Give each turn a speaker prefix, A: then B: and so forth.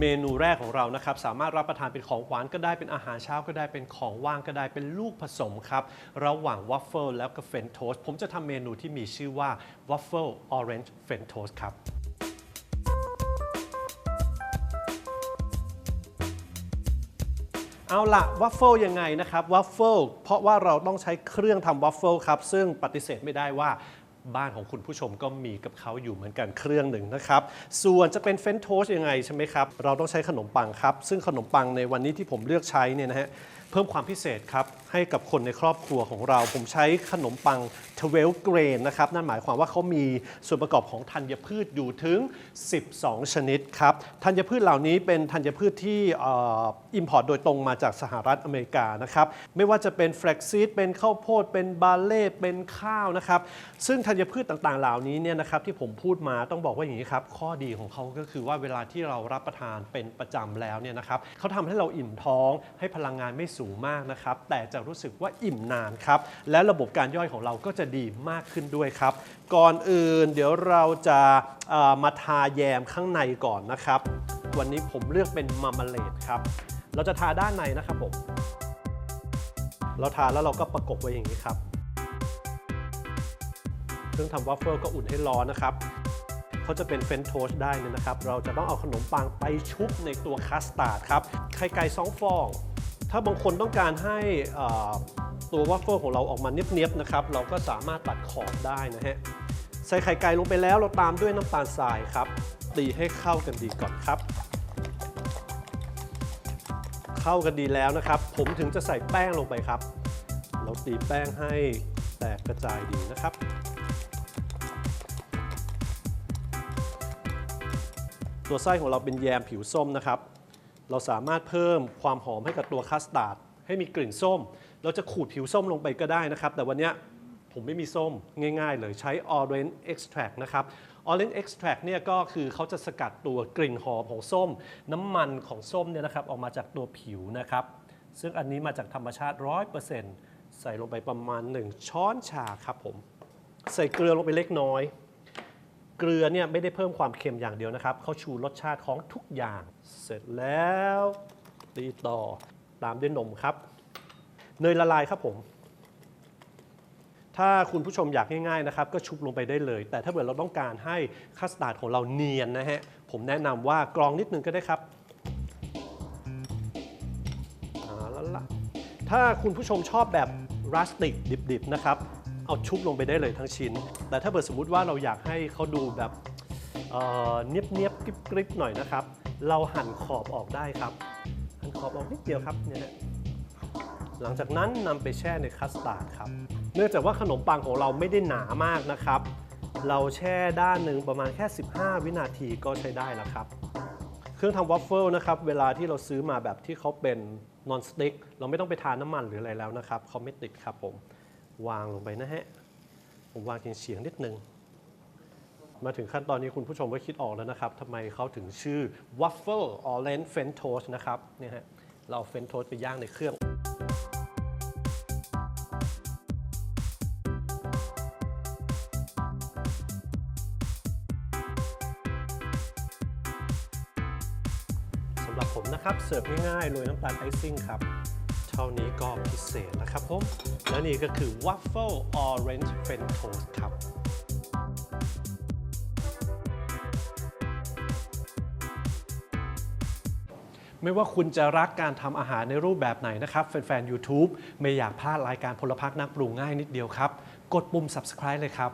A: เมนูแรกของเรานะครับสามารถรับประทานเป็นของหวานก็ได้เป็นอาหารเช้าก็ได้เป็นของว่างก็ได้เป็นลูกผสมครับระหว่างวัฟเฟิลแล้วก็เฟรนโทสผมจะทำเมนูที่มีชื่อว่าวัฟเฟิลออเรนจ์เฟรนโทสครับเอาละวัฟเฟิลยังไงนะครับวัฟเฟิลเพราะว่าเราต้องใช้เครื่องทำวัฟเฟิลครับซึ่งปฏิเสธไม่ได้ว่า บ้านของคุณผู้ชมก็มีกับเขาอยู่เหมือนกันเครื่องหนึ่งนะครับ ส่วนจะเป็นเฟนโทสยังไงใช่ไหมครับ เราต้องใช้ขนมปังครับ ซึ่งขนมปังในวันนี้ที่ผมเลือกใช้เนี่ยนะฮะ เพิ่มความพิเศษครับ ให้กับคนในครอบครัวของเรา ผมใช้ขนมปัง12เกรนนะครับ นั่นหมายความว่าเขามีส่วนประกอบของธัญพืชอยู่ถึง 12 ชนิดครับ ธัญพืชเหล่านี้เป็นธัญพืชที่อิมพอร์ตโดยตรงมาจากสหรัฐอเมริกานะครับ ไม่ว่าจะเป็นแฟลกซีดเป็นข้าวโพด เป็นบาเล่ เป็นข้าวนะครับ ซึ่งธัญพืชต่างๆ เหล่านี้เนี่ยนะครับที่ผมพูดมาต้องบอกว่าอย่างนี้ครับ ข้อดีของเขาก็คือว่าเวลาที่เรารับประทานเป็นประจำแล้วเนี่ยนะครับเขาทำให้เราอิ่มท้องให้พลังงานไม่สููงมากนะครับ แต่จะรู้สึกว่าอิ่มนานครับ และระบบการย่อยของเราก็จะดีมากขึ้นด้วยครับ ก่อนอื่นเดี๋ยวเราจะมาทาแยมข้างในก่อนนะครับ วันนี้ผมเลือกเป็นมามาเลดครับ เราจะทาด้านในนะครับผม เราทาแล้วเราก็ประกบไว้อย่างนี้ครับเครื่องทำวัฟเฟิลก็อุ่นให้ร้อนนะครับเขาจะเป็นเฟนโทสได้เนี่ยนะครับ เราจะต้องเอาขนมปังไปชุบในตัวคัสตาร์ดครับ ไข่ไก่สองฟอง ถ้าบางคนต้องการให้ตัววัฟเฟิลของเราออกมาเนียบๆนะครับ เราก็สามารถตัดขอบได้นะฮะ ใส่ไข่ไก่ลงไปแล้วเราตามด้วยน้ำตาลทรายครับ ตีให้เข้ากันดีก่อนครับ เข้ากันดีแล้วนะครับ ผมถึงจะใส่แป้งลงไปครับ เราตีแป้งให้แตกกระจายดีนะครับตัวไส้ของเราเป็นแยมผิวส้มนะครับ เราสามารถเพิ่มความหอมให้กับตัวคัสตาร์ดให้มีกลิ่นส้ม เราจะขูดผิวส้มลงไปก็ได้นะครับ แต่วันนี้ผมไม่มีส้มง่ายๆ เลยใช้ orange extract นะครับ orange extract เนี่ยก็คือเขาจะสกัดตัวกลิ่นหอมของส้ม น้ำมันของส้มเนี่ยนะครับออกมาจากตัวผิวนะครับ ซึ่งอันนี้มาจากธรรมชาติ 100%ใส่ลงไปประมาณ 1 ช้อนชาครับผม ใส่เกลือลงไปเล็กน้อย เกลือเนี่ยไม่ได้เพิ่มความเค็มอย่างเดียวนะครับเขาชูรสชาติของทุกอย่าง เสร็จแล้วตีต่อตามด้วยนมครับ เนยละลายครับผม ถ้าคุณผู้ชมอยากง่ายๆนะครับ ก็ชุบลงไปได้เลย แต่ถ้าเกิดเราต้องการให้คัสตาร์ดของเราเนียนนะฮะ ผมแนะนำว่ากรองนิดนึงก็ได้ครับเอาละละถ้าคุณผู้ชมชอบแบบรัสติกดิบๆนะครับ เอาชุบลงไปได้เลยทั้งชิ้น แต่ถ้าเกิดสมมุติว่าเราอยากให้เขาดูแบบเนียบเนียบๆกริบกริบๆหน่อยนะครับ เราหั่นขอบออกได้ครับ หั่นขอบออกนิดเดียวครับเนี่ยฮะหลังจากนั้นนำไปแช่ในคัสตาร์ดครับ เนื่องจากว่าขนมปังของเราไม่ได้หนามากนะครับ เราแช่ด้านหนึ่งประมาณแค่ 15 วินาทีก็ใช้ได้แล้วครับ เครื่องทำวัฟเฟิลนะครับ เวลาที่เราซื้อมาแบบที่เขาเป็นนอนสติ๊กเราไม่ต้องไปทาน้ำมันหรืออะไรแล้วนะครับเขาไม่ติดครับผม วางลงไปนะฮะ ผมวางเฉียงนิดนึง มาถึงขั้นตอนนี้คุณผู้ชมก็คิดออกแล้วนะครับทำไมเขาถึงชื่อ Waffle Orange French Toast นะครับเนี่ยฮะเราเฟรนโทสไปย่างในเครื่องสำหรับผมนะครับ เสิร์ฟง่ายๆโรยน้ำตาลไอซิ่งครับ เท่านี้ก็พิเศษแล้วครับผม และนี่ก็คือ Waffle Orange French Toast ครับไม่ว่าคุณจะรักการทำอาหารในรูปแบบไหนนะครับ แฟนๆ YouTube ไม่อยากพลาดรายการพลพักนักปรุงง่ายนิดเดียวครับ กดปุ่ม subscribe เลยครับ